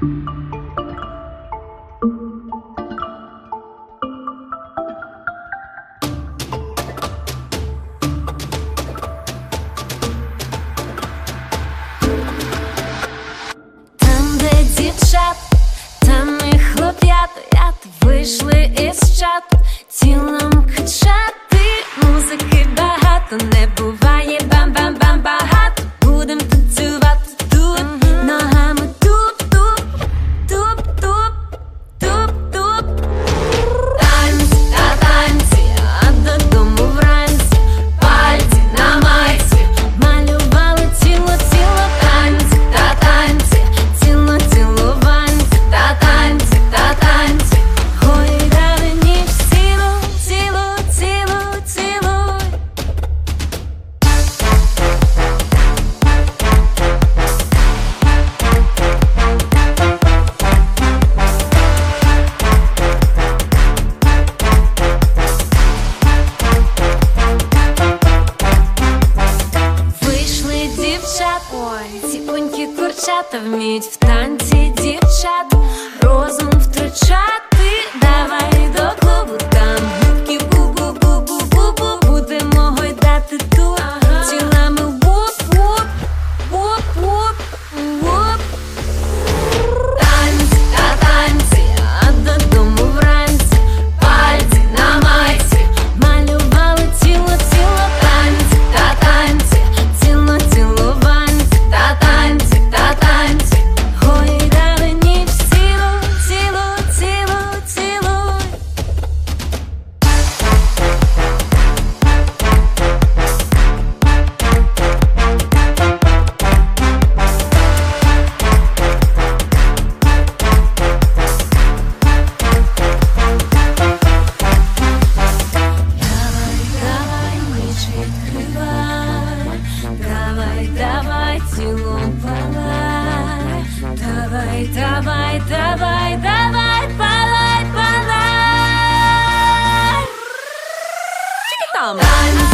Дівчат, там і хлоп'ят, вийшли із чату тілом. Ой, ці онькі курчата вміють в танці дівчат, розум втручати. палай, давай, давай, давай, давай, палай, палай. Чики там.